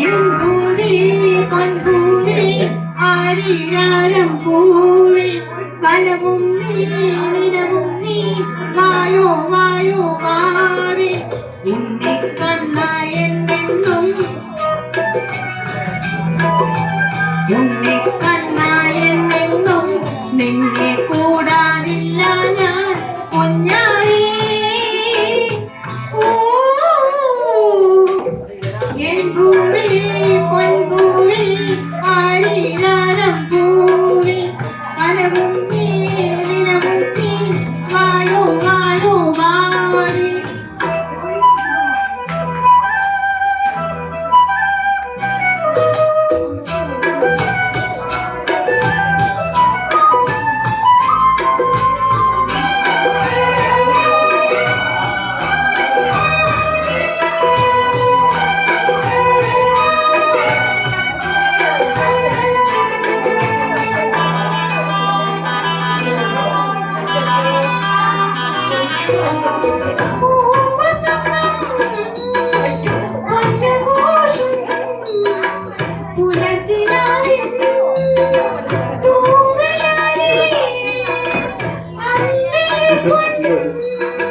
പൂവേ പൊൻപൂവേ ആരീരാരം പൂവേ കലവും നീ നിലവും നീ വായോ വായോ ഉണ്ണി കണ്ണ എന്നെന്നും ഉണ്ണിക്കണ്ണായ Yeah.